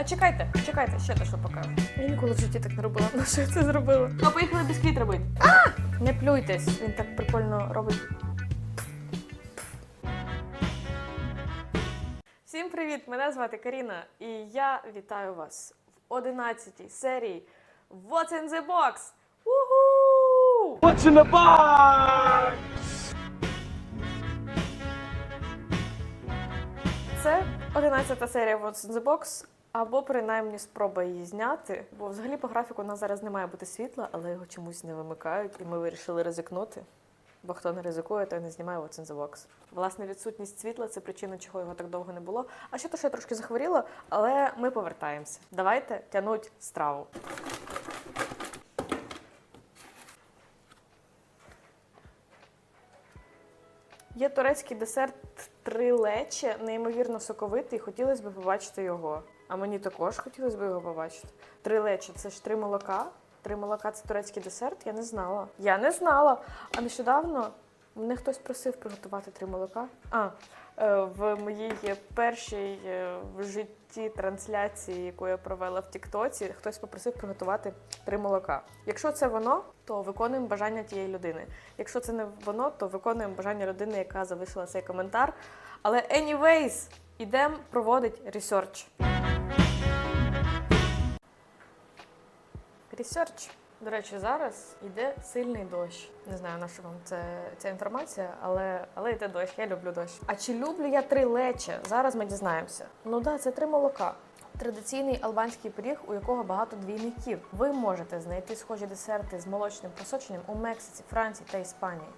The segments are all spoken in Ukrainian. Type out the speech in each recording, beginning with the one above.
А чекайте, чекайте, ще те, що покажу. Я ніколи в житті так не робила. Ну що я це зробила? Ну, поїхали бісквіт робити. А! Не плюйтесь, він так прикольно робить. Всім привіт! Мене звати Каріна, і я вітаю вас в 11-й серії What's in the Box! Уху! What's in the box? Це 11 серія What's in the Box, або принаймні спроба її зняти. Бо взагалі по графіку у нас зараз не має бути світла, але його чомусь не вимикають, і ми вирішили ризикнути. Бо хто не ризикує, той не знімає What's in the Власне, відсутність світла це причина, чого його так довго не було. А ще то, що я трошки захворіла, але ми повертаємося. Давайте тянуть страву. Є турецький десерт три лече, неймовірно соковитий. Хотілося б побачити його. А мені також хотілося б його побачити. Три лече це ж три молока. Три молока це турецький десерт. Я не знала. Я не знала. А нещодавно мене хтось просив приготувати три молока. А е, в моїй першій е, в житті трансляції, яку я провела в Тіктоці, хтось попросив приготувати три молока. Якщо це воно, то виконуємо бажання тієї людини. Якщо це не воно, то виконуємо бажання людини, яка залишила цей коментар. Але anyways, ідемо проводить ресерч. Ресерч. До речі, зараз йде сильний дощ. Не знаю, на що вам це, ця інформація, але, але йде дощ. Я люблю дощ. А чи люблю я три лече? Зараз ми дізнаємося. Ну да, це три молока. Традиційний албанський пиріг, у якого багато двійників. Ви можете знайти схожі десерти з молочним просоченням у Мексиці, Франції та Іспанії.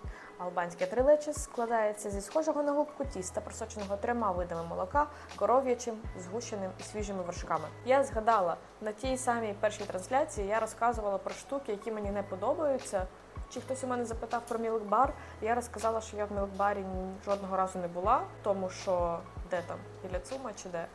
Албанське трилече складається зі схожого на губку тіста, просоченого трьома видами молока, коров'ячим, згущеним і свіжими вершками. Я згадала на тій самій першій трансляції, я розказувала про штуки, які мені не подобаються. Чи хтось у мене запитав про мілкбар? Я розказала, що я в мілкбарі жодного разу не була, тому що де там біля цума чи де.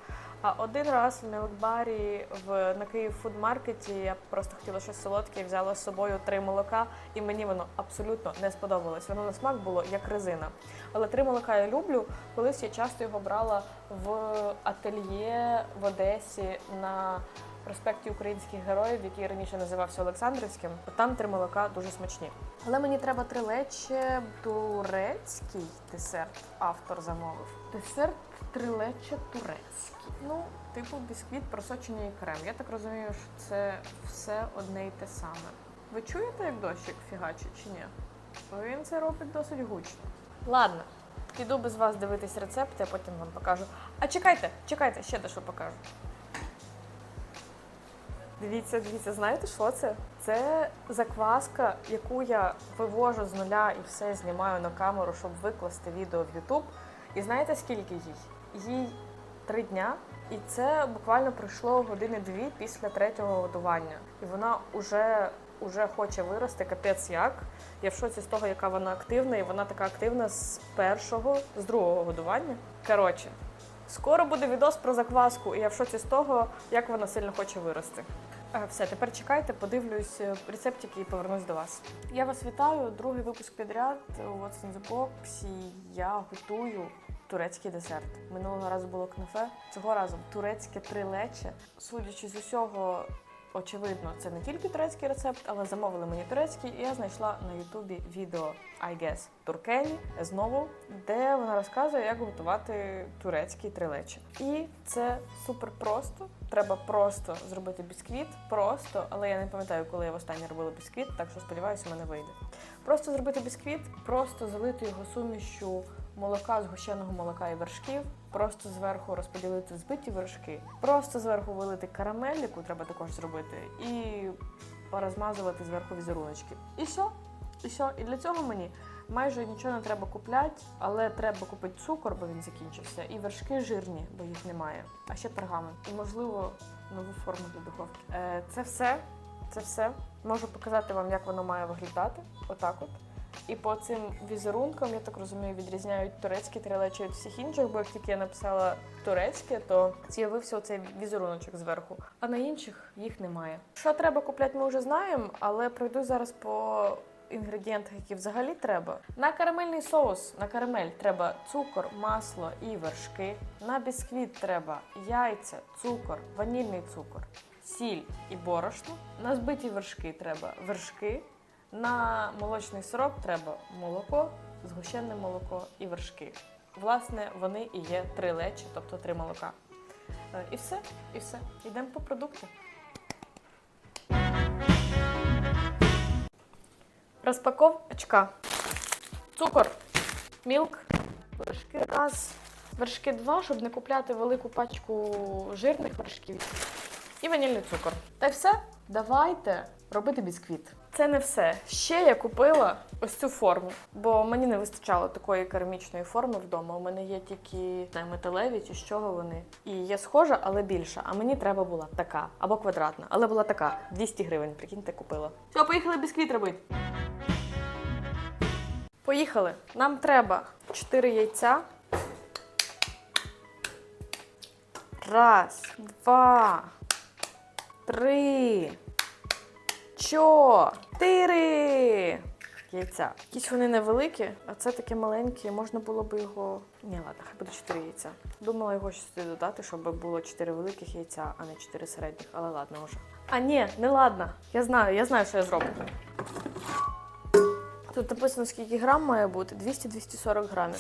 А один раз в мілкбарі в на Київ фудмаркеті я просто хотіла щось солодке взяла з собою три молока, і мені воно абсолютно не сподобалось. Воно на смак було як резина. Але три молока я люблю. Колись я часто його брала в ательє в Одесі на проспекті українських героїв, який раніше називався Олександрівським. Там три молока дуже смачні. Але мені треба три лече турецький десерт. Автор замовив. Десерт трилече турецький. Ну, типу бісквіт, просочений крем. Я так розумію, що це все одне й те саме. Ви чуєте, як дощик фігачить чи ні? Бо він це робить досить гучно. Ладно, піду без вас дивитись рецепти, а потім вам покажу. А чекайте, чекайте, ще дещо покажу. Дивіться, дивіться, знаєте, що це? Це закваска, яку я вивожу з нуля і все знімаю на камеру, щоб викласти відео в YouTube. І знаєте, скільки їй? Їй три дня, і це буквально пройшло години-дві після третього годування. І вона уже, уже хоче вирости, капець як. Я в шоці з того, яка вона активна, і вона така активна з першого, з другого годування. Коротше, скоро буде відос про закваску, і я в шоці з того, як вона сильно хоче вирости. Е, Все, тепер чекайте, подивлюсь е, рецептики і повернусь до вас. Я вас вітаю. Другий випуск підряд. У What's in the Box. І я готую турецький десерт. Минулого разу було кнафе. Цього разу турецьке три лече. Судячи з усього, очевидно, це не тільки турецький рецепт, але замовили мені турецький, і я знайшла на Ютубі відео I guess Туркені знову, де вона розказує, як готувати турецький трилече. І це супер просто. Треба просто зробити бісквіт. Просто, але я не пам'ятаю, коли я востаннє робила бісквіт, так що сподіваюся, у мене вийде. Просто зробити бісквіт, просто залити його сумішю молока, згущеного молока і вершків, просто зверху розподілити взбиті вершки, просто зверху вилити карамель, яку треба також зробити, і порозмазувати зверху візеруночки. І все. І все. І для цього мені майже нічого не треба купляти, але треба купити цукор, бо він закінчився, і вершки жирні, бо їх немає. А ще пергамент. І можливо нову форму для духовки. Е, це все. Це все. Можу показати вам, як воно має виглядати. Отак от. І по цим візерункам, я так розумію, відрізняють турецькі трилечі від всіх інших, бо як тільки я написала турецьке, то з'явився оцей візеруночок зверху. А на інших їх немає. Що треба купляти, ми вже знаємо, але пройду зараз по інгредієнтах, які взагалі треба. На карамельний соус, на карамель треба цукор, масло і вершки. На бісквіт треба яйця, цукор, ванільний цукор, сіль і борошно. На збиті вершки треба вершки. На молочний сироп треба молоко, згущене молоко і вершки. Власне, вони і є три лечі, тобто три молока. Е, І все, і все. Йдемо по продукти. Розпаковочка. Цукор, мілк, вершки раз, вершки два, щоб не купляти велику пачку жирних вершків. І ванільний цукор. Та й все. Давайте робити бісквіт. Це не все. Ще я купила ось цю форму, бо мені не вистачало такої керамічної форми вдома. У мене є тільки не металеві чи з чого вони. І є схожа, але більша. А мені треба була така або квадратна, але була така 200 гривень. Прикиньте, купила. Все, поїхали бісквіт робити. Поїхали. Нам треба 4 яйця. Раз, два, три, чотири яйця. Якісь вони невеликі, а це таке маленьке. Можна було б його. Ні, ладно, хай буде 4 яйця. Думала його ще сюди додати, щоб було 4 великих яйця, а не 4 середніх, але ладно вже. А ні, не ладно. Я знаю, я знаю, що я зроблю. Тут написано, скільки грам має бути 200-240 грамів.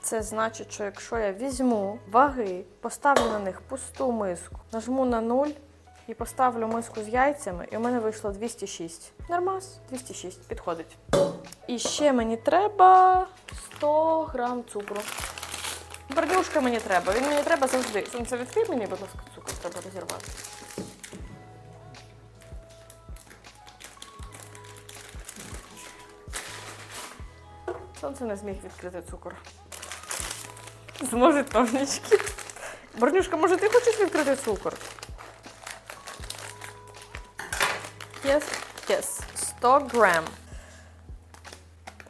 Це значить, що якщо я візьму ваги, поставлю на них пусту миску, нажму на 0 і поставлю миску з яйцями, і у мене вийшло 206. Нормас, 206, підходить. І ще мені треба 100 грам цукру. Бордюшка мені треба, він мені треба завжди. Сонце відкрий мені, будь ласка, цукор треба розірвати. Сонце не зміг відкрити цукор. Зможуть ножнички. Борнюшка, може, ти хочеш відкрити цукор? Yes, yes. 100 грам.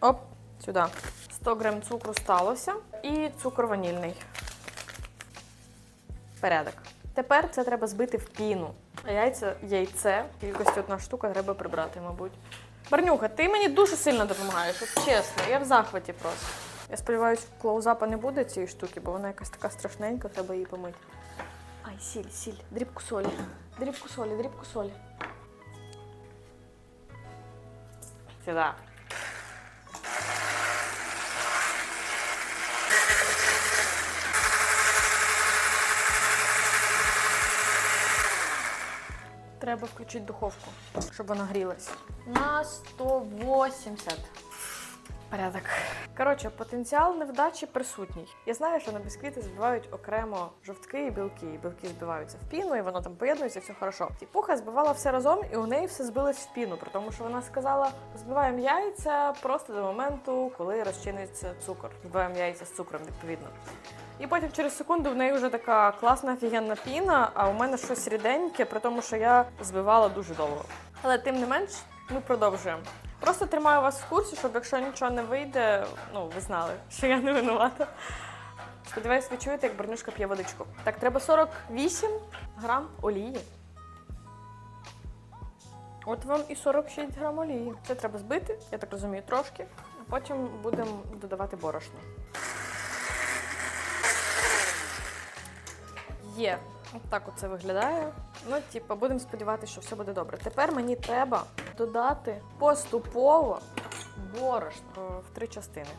Оп, сюди. 100 грам цукру сталося. І цукор ванільний. Порядок. Тепер це треба збити в піну. Яйця, яйце, кількості одна штука треба прибрати, мабуть. Барнюха, ти мені дуже сильно допомагаєш, от чесно, я в захваті просто. Я сподіваюся, клоузапа не буде цієї штуки, бо вона якась така страшненька, треба її помити. Ай, сіль, сіль, дрібку солі. Дрібку солі, дрібку солі. Сюди. Треба включити духовку, щоб вона грілась. На 180. Порядок. Коротше, потенціал невдачі присутній. Я знаю, що на бісквіти збивають окремо жовтки і білки. І білки збиваються в піну, і воно там поєднується, все хорошо. Тіпуха збивала все разом, і у неї все збилось в піну, при тому, що вона сказала: збиваємо яйця просто до моменту, коли розчиниться цукор. Збиваємо яйця з цукром, відповідно. І потім через секунду в неї вже така класна офігенна піна, а у мене щось ріденьке, при тому, що я збивала дуже довго. Але тим не менш, ми продовжуємо. Просто тримаю вас в курсі, щоб якщо нічого не вийде, ну ви знали, що я не винувата. Сподіваюсь, ви чуєте, як Бернюшка п'є водичку. Так, треба 48 грам олії. От вам і 46 грам олії. Це треба збити, я так розумію, трошки, а потім будемо додавати борошно. Є. От так оце виглядає. Ну, типу, будемо сподіватися, що все буде добре. Тепер мені треба додати поступово борошно е, в три частини.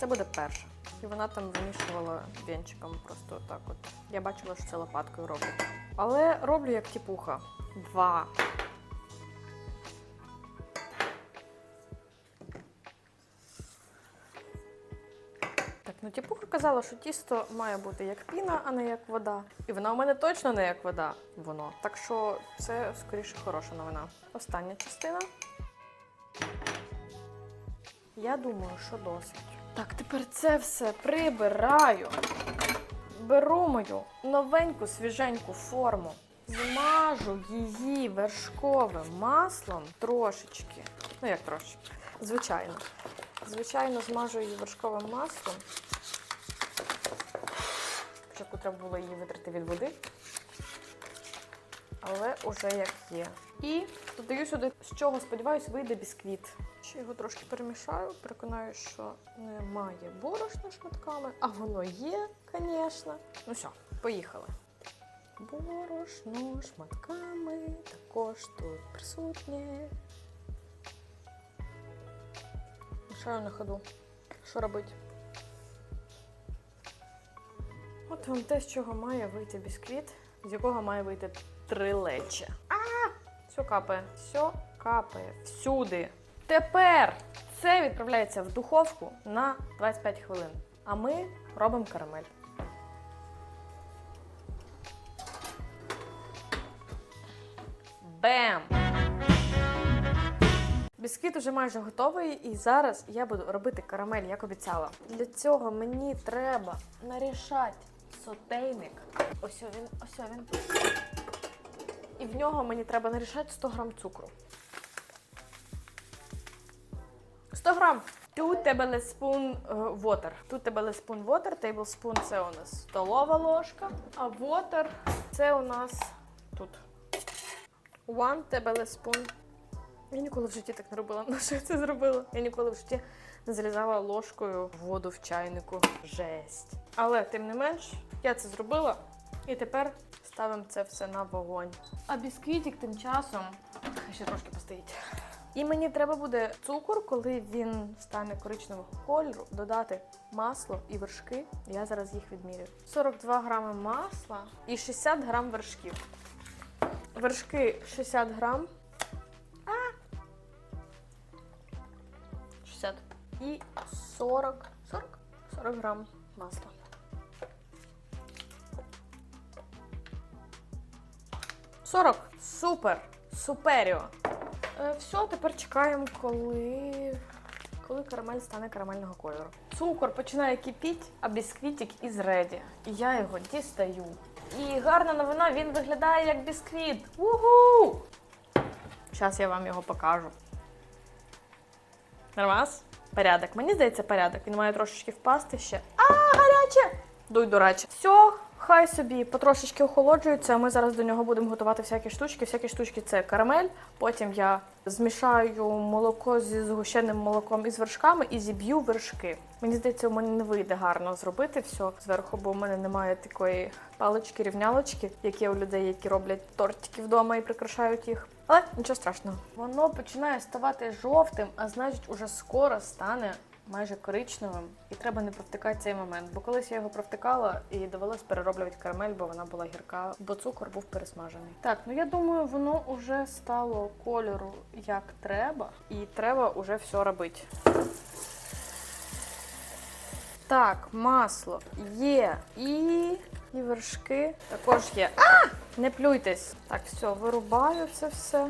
Це буде перша. І вона там вимішувала вінчиком просто так от. Я бачила, що це лопаткою роблять. Але роблю як тіпуха. Два. Ну тіпуха казала, що тісто має бути як піна, а не як вода. І вона у мене точно не як вода. Воно. Так що це скоріше хороша новина. Остання частина. Я думаю, що досить. Так, тепер це все прибираю. Беру мою новеньку свіженьку форму. Змажу її вершковим маслом трошечки. Ну, як трошечки. Звичайно. Звичайно, змажу її вершковим маслом. Спочатку треба було її витрати від води. Але уже як є. І додаю сюди, з чого, сподіваюсь, вийде бісквіт. Ще його трошки перемішаю, переконаю, що немає борошна шматками, а воно є, звісно. Ну все, поїхали. Борошно шматками також тут присутнє. Мішаю на ходу. Що робити? От вам те, з чого має вийти бісквіт, з якого має вийти трилече. А! Все капає. Все капає. Всюди. Тепер це відправляється в духовку на 25 хвилин. А ми робимо карамель. Бем! Бісквіт уже майже готовий, і зараз я буду робити карамель, як обіцяла. Для цього мені треба нарішати сотейник. Ось він, ось він. І в нього мені треба нарішати 100 грам цукру. 100 грам. Two tablespoon е, water. Two tablespoon water, tablespoon це у нас столова ложка, а water це у нас тут. One tablespoon. Я ніколи в житті так не робила. На що я це зробила? Я ніколи в житті залізала ложкою в воду в чайнику. Жесть. Але тим не менш, я це зробила. І тепер ставимо це все на вогонь. А бісквітик тим часом ще трошки постоїть. І мені треба буде цукор, коли він стане коричневого кольору, додати масло і вершки. Я зараз їх відмірю. 42 грами масла і 60 грам вершків. Вершки 60 грам. І 40. 40? 40 грам масла. Сорок. Супер. Суперіо. Е, все, тепер чекаємо, коли. Коли карамель стане карамельного кольору. Цукор починає кипіти, а бісквітик із реді. І я його дістаю. І гарна новина, він виглядає як бісквіт. Угу! Зараз я вам його покажу. Нормас? Порядок. Мені здається, порядок. Він має трошечки впасти ще. А, гаряче! Дуй, до речі. Все, хай собі потрошечки охолоджується. Ми зараз до нього будемо готувати всякі штучки. Всякі штучки це карамель. Потім я змішаю молоко зі згущеним молоком і з вершками і зіб'ю вершки. Мені здається, у мене не вийде гарно зробити все зверху, бо у мене немає такої палички-рівнялочки, як є у людей, які роблять тортики вдома і прикрашають їх. Але нічого страшного. Воно починає ставати жовтим, а значить, уже скоро стане майже коричневим. І треба не провтикати цей момент. Бо колись я його провтикала і довелось перероблювати карамель, бо вона була гірка, бо цукор був пересмажений. Так, ну я думаю, воно вже стало кольору як треба, і треба вже все робити. Так, масло є і. І вершки також є. А! Не плюйтесь. Так, все, вирубаю це все.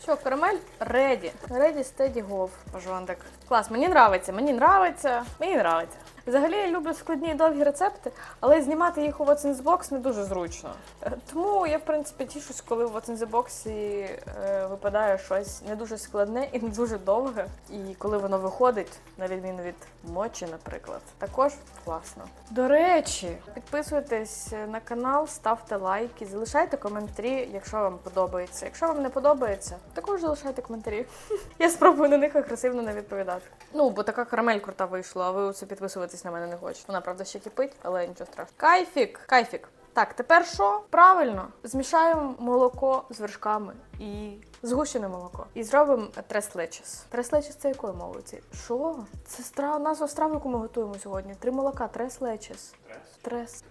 Все, карамель реді. Реді стеді гов. пожвандик. Клас, мені нравиться, мені нравиться, мені нравиться. Взагалі я люблю складні і довгі рецепти, але знімати їх у What's in the Box не дуже зручно. Е, Тому я, в принципі, тішусь, коли в What's in the Box е, випадає щось не дуже складне і не дуже довге. І коли воно виходить, на відміну від мочі, наприклад, також класно. До речі, підписуйтесь на канал, ставте лайки, залишайте коментарі, якщо вам подобається. Якщо вам не подобається, також залишайте коментарі. Я спробую на них агресивно не відповідати. Ну, бо така карамель крута вийшла, а ви оце підписуватись на мене не хочете. Вона, правда, ще кипить, але нічого страшного. Кайфік, кайфік. Так, тепер що? Правильно, змішаємо молоко з вершками і згущене молоко. І зробимо треслечес. Треслечес це якою мовою? Це що? Це страва, назва страви, яку ми готуємо сьогодні. Три молока, треслечес. Трес.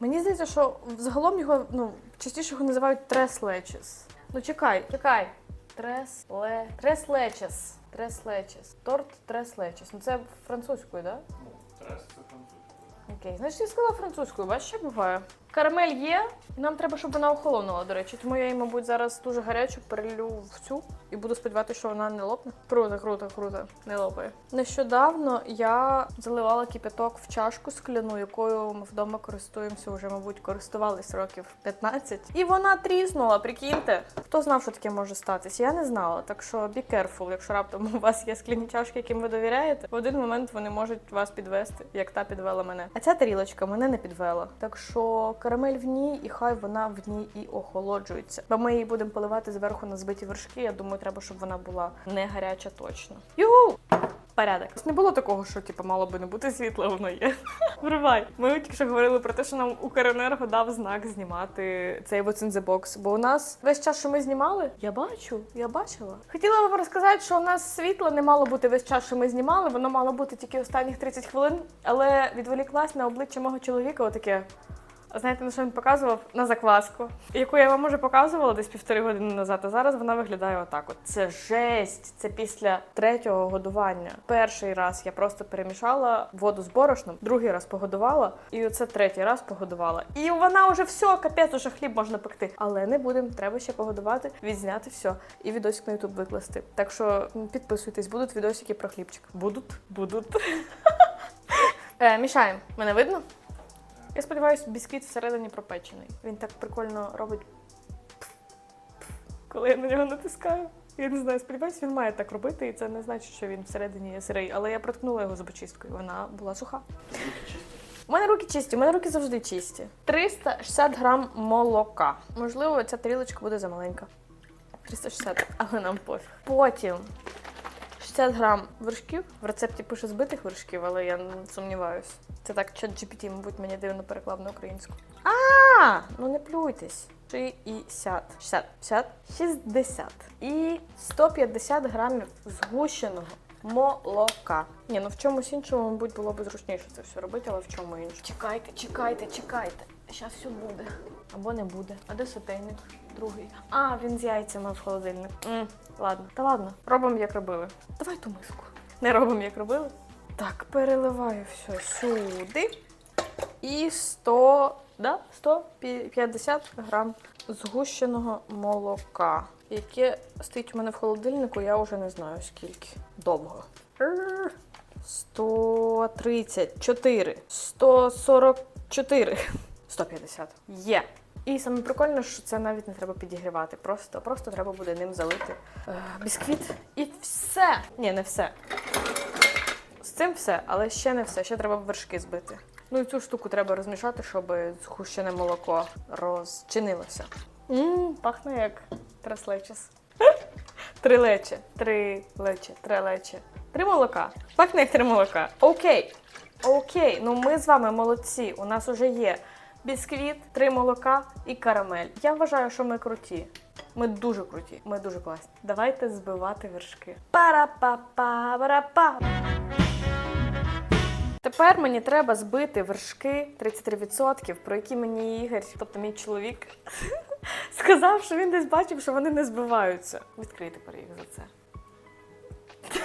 Мені здається, що взагалом його ну, частіше його називають треслечес. Ну чекай, чекай. Тресле... Треслечес. Треслечес. Торт треслечес. Ну це французькою? Да? Трес це. Окей, значить я сказала французькою, бачиш, що буває. Карамель є, і нам треба, щоб вона охолонула, до речі. Тому я її, мабуть, зараз дуже гарячу перелю в цю і буду сподіватися, що вона не лопне. Круто, круто, круто. Не лопає. Нещодавно я заливала кипяток в чашку скляну, якою ми вдома користуємося вже, мабуть, користувались років 15. І вона тріснула, прикиньте. Хто знав, що таке може статись? Я не знала. Так що be careful, якщо раптом у вас є скляні чашки, яким ви довіряєте, в один момент вони можуть вас підвести, як та підвела мене. А ця тарілочка мене не підвела. Так що Карамель в ній, і хай вона в ній і охолоджується. Бо ми її будемо поливати зверху на збиті вершки. Я думаю, треба, щоб вона була не гаряча точно. Югу! Порядок. Не було такого, що типу, мало би не бути світла, воно є. Вривай. Ми тільки що говорили про те, що нам Укренерго дав знак знімати цей What's. Бо у нас весь час, що ми знімали, я бачу, я бачила. Хотіла вам розказати, що у нас світла не мало бути весь час, що ми знімали. Воно мало бути тільки останніх 30 хвилин, але відволіклась на обличчя мого чоловіка. Отаке. А Знаєте, на що він показував? На закваску, яку я вам уже показувала десь півтори години назад. А зараз вона виглядає отак. От це жесть. Це після третього годування. Перший раз я просто перемішала воду з борошном, другий раз погодувала, і оце третій раз погодувала. І вона вже все, капець, уже хліб можна пекти. Але не будемо, треба ще погодувати, відзняти все і відосик на ютуб викласти. Так що підписуйтесь, будуть відосики про хлібчик. Будуть, будуть. Е, мішаємо. Мене видно? Я сподіваюся, бісквіт всередині пропечений. Він так прикольно робить. Коли я на нього натискаю. Я не знаю, сподіваюся, він має так робити, і це не значить, що він всередині є сирий. Але я проткнула його зубочисткою, вона була суха. У мене руки чисті, у мене руки завжди чисті. 360 грам молока. Можливо, ця тарілочка буде замаленька. 360, але нам пофіг. Потім 60 грам вершків. В рецепті пише збитих вершків, але я м, сумніваюсь. Це так чат GPT, мабуть, мені дивно переклав на українську. А, ну не плюйтесь. 60, 60, 50, 60 і 150 грамів згущеного молока. Ні, ну в чомусь іншому, мабуть, було б зручніше це все робити, але в чому іншому? Чекайте, чекайте, чекайте. Зараз все буде. Або не буде. А де сотейник? Другий. А, він з яйцями в холодильник. м ладно. Та ладно. Робимо, як робили. Давай ту миску. Не робимо, як робили. Так, переливаю все сюди. І 100, да, 150 грам згущеного молока, яке стоїть у мене в холодильнику, я вже не знаю скільки. Довго. 134, 144, 150. Є. І саме прикольне, що це навіть не треба підігрівати. Просто, просто треба буде ним залити е, бісквіт. І все. Ні, не все. З цим все, але ще не все. Ще треба вершки збити. Ну і цю штуку треба розмішати, щоб згущене молоко розчинилося. Мм, пахне як траслечес. Три лече, три лече, три лече. Три молока. Пахне як три молока. Окей. Окей, ну ми з вами молодці. У нас уже є бісквіт, три молока і карамель. Я вважаю, що ми круті. Ми дуже круті, ми дуже класні. Давайте збивати вершки. Пара-па-па, пара-па. Тепер мені треба збити вершки 33%, про які мені Ігор, тобто мій чоловік, сказав, що він десь бачив, що вони не збиваються. Відкрий тепер їх за це.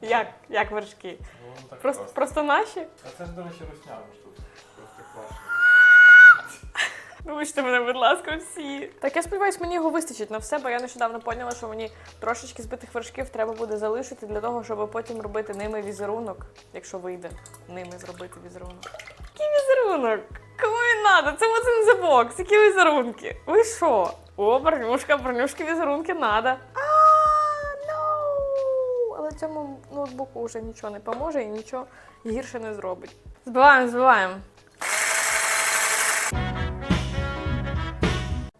Як? Як вершки? Ну, так Просто, просто. наші? А це ж, до речі, руснява штука. Просто класно. Вибачте мене, будь ласка, всі. Так я сподіваюся, мені його вистачить на все, бо я нещодавно поняла, що мені трошечки збитих вершків треба буде залишити для того, щоб потім робити ними візерунок, якщо вийде ними зробити візерунок. Який візерунок? Кому він надо? Це what's in the box. Які візерунки? Ви що? О, бронюшка, бронюшки візерунки надо. А, no! Але цьому ноутбуку вже нічого не поможе і нічого гірше не зробить. Збиваємо, збиваємо.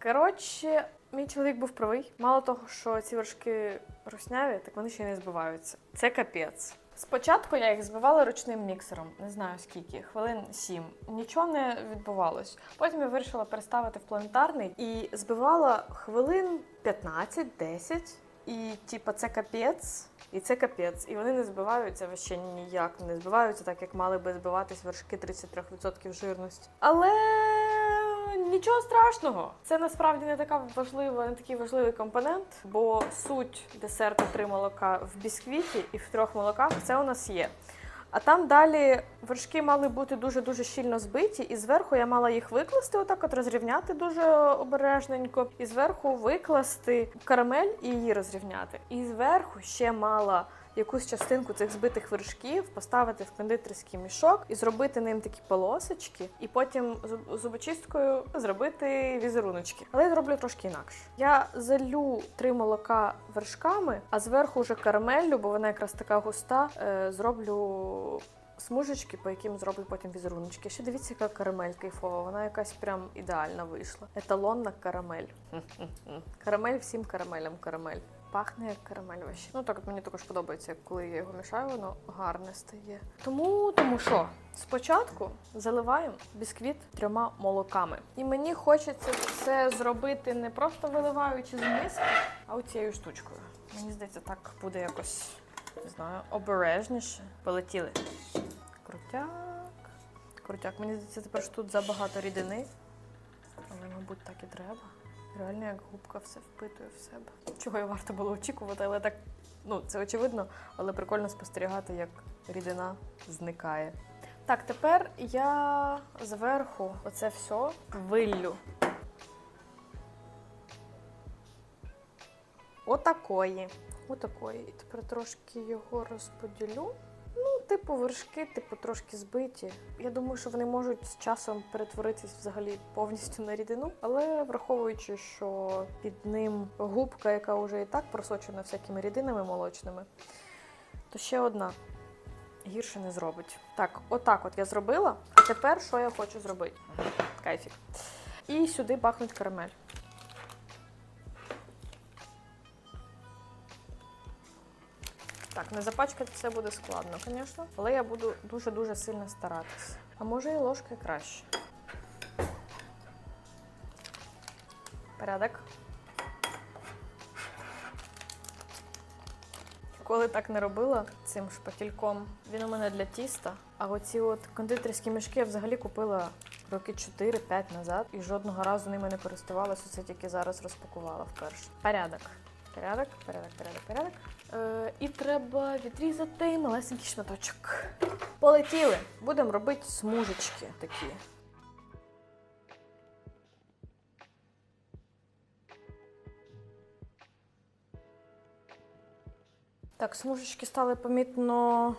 Коротше, мій чоловік був правий. Мало того, що ці вершки русняві, так вони ще й не збиваються. Це капець. Спочатку я їх збивала ручним міксером, не знаю скільки, хвилин сім. Нічого не відбувалось. Потім я вирішила переставити в планетарний і збивала хвилин 15-10. І типа це капець, і це капець. І вони не збиваються вообще ніяк. Не збиваються так, як мали би збиватись вершки 33% жирності. Але нічого страшного. Це насправді не така важлива, не такий важливий компонент, бо суть десерту три молока в бісквіті і в трьох молоках це у нас є. А там далі вершки мали бути дуже-дуже щільно збиті, і зверху я мала їх викласти, отак от розрівняти дуже обережненько, і зверху викласти карамель і її розрівняти. І зверху ще мала якусь частинку цих збитих вершків поставити в кондитерський мішок і зробити ним такі полосочки, і потім зубочисткою зробити візеруночки. Але я зроблю трошки інакше. Я залю три молока вершками, а зверху вже карамеллю, бо вона якраз така густа, е, зроблю смужечки, по яким зроблю потім візеруночки. Ще дивіться, яка карамель кайфова. Вона якась прям ідеальна вийшла. Еталонна карамель. Карамель всім карамелям карамель. Пахне як карамель вообще. Ну так от мені також подобається, коли я його мішаю, воно гарне стає. Тому, тому що, спочатку заливаємо бісквіт трьома молоками. І мені хочеться це зробити не просто виливаючи з миски, а оцією штучкою. Мені здається, так буде якось, не знаю, обережніше. Полетіли. Крутяк. Крутяк. Мені здається, тепер що тут забагато рідини. Але, мабуть, так і треба. Реально, як губка все впитує в себе. Чого і варто було очікувати, але так, ну, це очевидно, але прикольно спостерігати, як рідина зникає. Так, тепер я зверху оце все виллю. Отакої. Отакої. І тепер трошки його розподілю. Ну, типу, вершки, типу, трошки збиті. Я думаю, що вони можуть з часом перетворитись взагалі повністю на рідину, але враховуючи, що під ним губка, яка вже і так просочена всякими рідинами молочними, то ще одна гірше не зробить. Так, отак от я зробила. А тепер що я хочу зробити? Кайфік. І сюди бахнуть карамель. Так, не запачкати це буде складно, звісно, але я буду дуже-дуже сильно старатись. А може і ложкою краще. Порядок. Коли так не робила цим шпательком, він у мене для тіста. А оці от кондитерські мішки я взагалі купила роки 4-5 назад і жодного разу ними не користувалася, це тільки зараз розпакувала вперше. Порядок. Порядок, порядок, порядок, порядок. Е, і треба відрізати малесенький шматочок. Полетіли. Будемо робити смужечки такі. Так, смужечки стали помітно,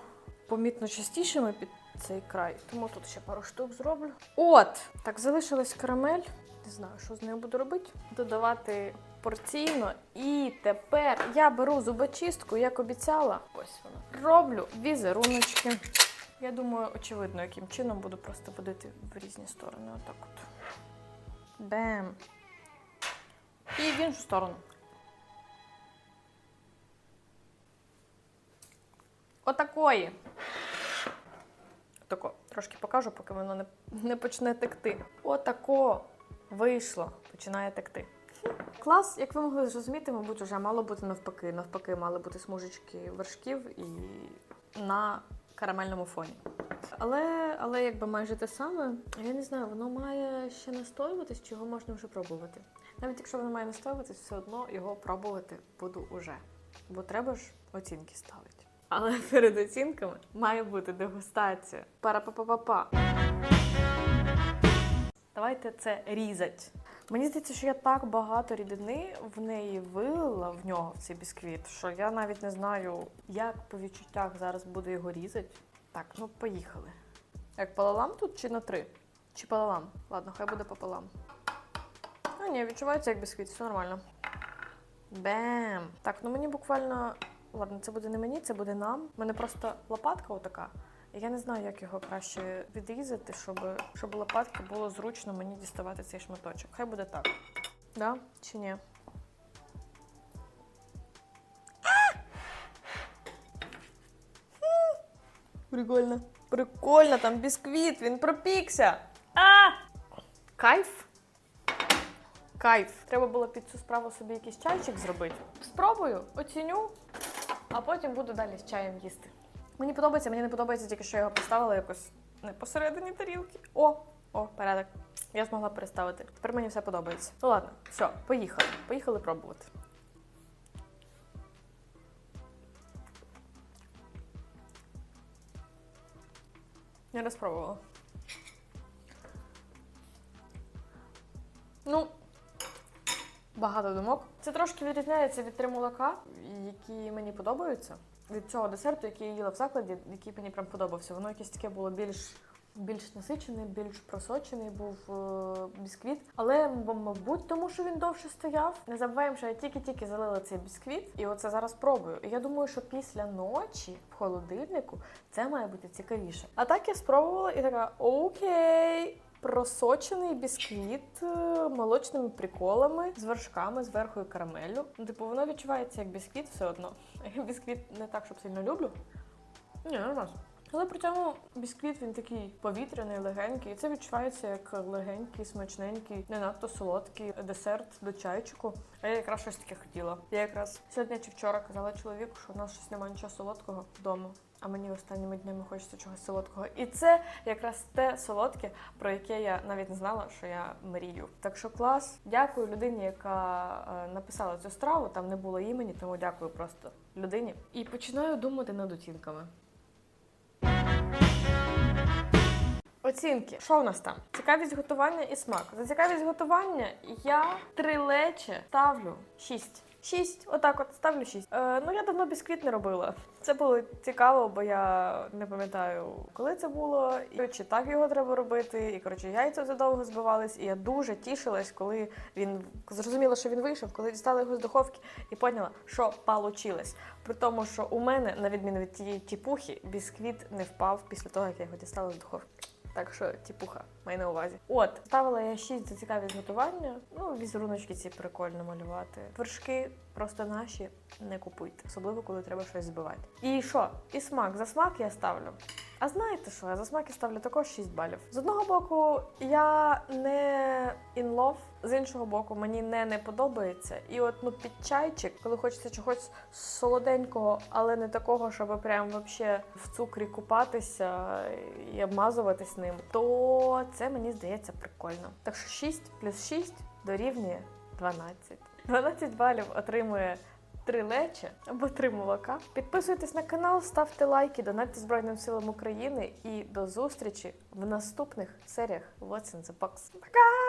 помітно частішими під цей край, тому тут ще пару штук зроблю. От! Так, залишилась карамель. Не знаю, що з нею буду робити. Додавати порційно. І тепер я беру зубочистку, як обіцяла. Ось вона. Роблю візеруночки. Я думаю, очевидно, яким чином буду просто водити в різні сторони. Отак от. Бем. І в іншу сторону. Отакої. Тако, трошки покажу, поки воно не, не почне текти. Отако вийшло, починає текти. Клас, як ви могли зрозуміти, мабуть, вже мало бути навпаки. Навпаки, мали бути смужечки вершків і на карамельному фоні. Але, але якби майже те саме, я не знаю, воно має ще настоюватись, чи його можна вже пробувати. Навіть якщо воно має настоюватись, все одно його пробувати буду уже. Бо треба ж оцінки ставити. Але перед оцінками має бути дегустація. Пара-па-па-па-па. Давайте це різати. Мені здається, що я так багато рідини в неї вилила в нього, в цей бісквіт, що я навіть не знаю, як по відчуттях зараз буду його різати. Так, ну поїхали. Як пополам тут чи на три? Чи пополам? Ладно, хай буде пополам. Ну ні, відчувається як бісквіт, все нормально. Бем! Так, ну мені буквально. Ладно, це буде не мені, це буде нам. У мене просто лопатка отака. Я не знаю, як його краще відрізати, щоб, щоб лопатки було зручно мені діставати цей шматочок. Хай буде так. Да? Чи ні? Прикольно. Прикольно, там бісквіт, він пропікся. А! Кайф. Кайф. Треба було під цю справу собі якийсь чайчик зробити. Спробую, оціню, а потім буду далі з чаєм їсти. Мені подобається, мені не подобається тільки, що я його поставила якось не посередині тарілки. О, о, порядок. Я змогла переставити. Тепер мені все подобається. Ну ладно, все, поїхали. Поїхали пробувати. Я не спробувала. Ну, багато думок. Це трошки відрізняється від три молока, які мені подобаються. Від цього десерту, який я їла в закладі, який мені прям подобався. Воно якесь таке було більш більш насичений, більш просочений був е, бісквіт. Але мабуть, тому що він довше стояв. Не забуваємо, що я тільки-тільки залила цей бісквіт, і оце зараз пробую. І я думаю, що після ночі в холодильнику це має бути цікавіше. А так я спробувала і така окей. Просочений бісквіт е, молочними приколами з вершками, зверху верхою карамеллю. Ну, Типу, воно відчувається як бісквіт все одно. Бісквіт не так, щоб сильно люблю. Ні, нормально. Але при цьому бісквіт він такий повітряний, легенький. І це відчувається як легенький, смачненький, не надто солодкий десерт до чайчику. А я якраз щось таке хотіла. Я якраз сьогодні чи вчора казала чоловіку, що у нас щось немає нічого солодкого вдома. А мені останніми днями хочеться чогось солодкого. І це якраз те солодке, про яке я навіть не знала, що я мрію. Так що клас. Дякую людині, яка е, написала цю страву. Там не було імені, тому дякую просто людині. І починаю думати над оцінками. Оцінки. Що у нас там? Цікавість готування і смак. За цікавість готування я три лече ставлю 6. 6, отак от ставлю 6. Е, ну я давно бісквіт не робила. Це було цікаво, бо я не пам'ятаю, коли це було, і чи так його треба робити. І коротше, яйця вже довго збивались. І я дуже тішилась, коли він зрозуміла, що він вийшов, коли дістала його з духовки і поняла, що получилось. При тому, що у мене, на відміну від тієї тіпухи, бісквіт не впав після того, як я його дістала з духовки. Так що тіпуха, май на увазі. От, ставила я 6 за цікаві готування. Ну, візеруночки ці прикольно малювати. Вершки просто наші не купуйте, особливо коли треба щось збивати. І що? І смак. За смак я ставлю. А знаєте що? Я за смак я ставлю також 6 балів. З одного боку, я не in love, з іншого боку, мені не, не подобається. І от ну під чайчик, коли хочеться чогось солоденького, але не такого, щоб прям вообще в цукрі купатися і обмазуватись ним, то це мені здається прикольно. Так що 6 плюс 6 дорівнює 12. 12 балів отримує три лече або три молока. Підписуйтесь на канал, ставте лайки, донатьте Збройним силам України і до зустрічі в наступних серіях What's in the Box. Пока!